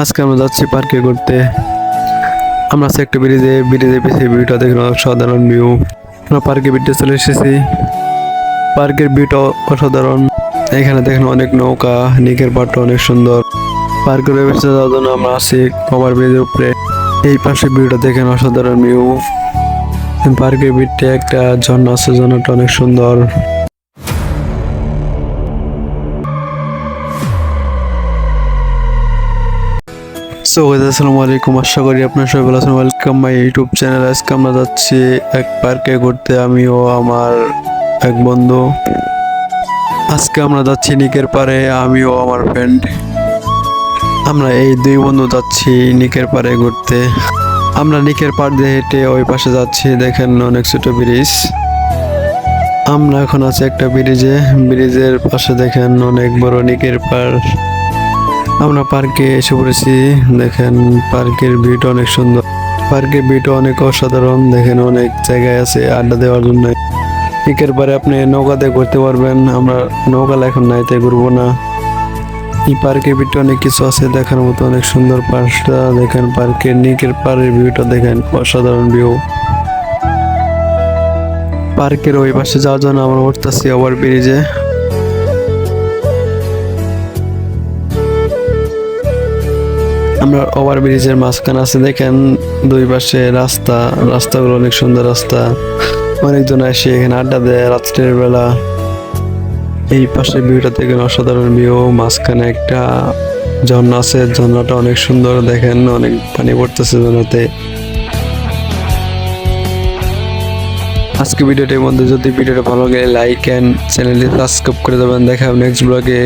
আজকে আমরা যাচ্ছি পার্কে ঘুরতে। আমরা আছি একটা ব্রিজে ব্রিজে পিছিয়ে ভিউটা দেখুন অসাধারণ ভিউ। আমরা পার্কে বিটে চলে এসেছি। পার্কের ভিউটা অসাধারণ। এখানে দেখেন অনেক নৌকা, নিকের পাটটা অনেক সুন্দর। পার্কের ব্যবস্থা যাওয়ার জন্য আমরা আছি ওভার ব্রিজের উপরে। এই পাশে ভিউটা দেখেন অসাধারণ ভিউ। পার্কের ভিতরে একটা ঝর্ণা আছে, ঝর্ণাটা অনেক সুন্দর। সো আসসালামু আলাইকুম। আশা করি আপনার সবাই ভালো আছেন। ওয়েলকাম মাই ইউটিউব চ্যানেল আজকে আমরা যাচ্ছি এক পার্কে ঘুরতে। আমিও, আমার এক বন্ধু। আজকে আমরা যাচ্ছি নিকের পারে আমিও, আমার ফ্রেন্ড আমরা এই দুই বন্ধু যাচ্ছি নিকের পারে ঘুরতে। আমরা নিকের পাড় দিয়ে হেঁটে ওই পাশে যাচ্ছি। দেখেন অনেক ছোট ব্রিজ। আমরা এখন আছি একটা ব্রিজে। ব্রিজের পাশে দেখেন অনেক বড় নিকের পাড়। আমরা পার্কে এসে পড়েছি। দেখেন, পার্কের ভিউটা অনেক সুন্দর। পার্কের ভিউটা অনেক অসাধারণ। দেখেন, অনেক জায়গায় আছে আড্ডা দেওয়ার জন্য। পিকের পরে আপনি নৌকাতে ঘুরতে পারবেন। আমরা নৌকা এখন নাইতে ঘুরবো না। এই পার্কের ভিতরে অনেক কিছু আছে দেখার মতো, অনেক সুন্দর পার্কটা। দেখেন, পার্কের নিকের পাড়ের ভিউটা দেখেন, অসাধারণ ভিউ। পার্কের ওই পাশে যাওয়ার জন্য আমরা উঠতেছি ওভার ব্রিজে আমরা ওভার ব্রিজের মাঝখানে আছে, দেখেন দুই পাশে রাস্তা, রাস্তাগুলো অনেক সুন্দর রাস্তা। অনেকজন এসে এখানে আড্ডা দেয় রাত্রের বেলা। এই পাশে ভিউটা দেখেন, অসাধারণ ভিউ। মাঝখানে একটা ঝর্ণা আছে, ঝর্ণাটা অনেক সুন্দর, দেখেন অনেক পানি পড়তেছে ঝর্ণাতে। আজকে ভিডিওটির মধ্যে যদি ভিডিওটা ভালো লাগে লাইক অ্যান্ড চ্যানেলটি সাবস্ক্রাইব করে দেবেন। দেখা নেক্সট ব্লগে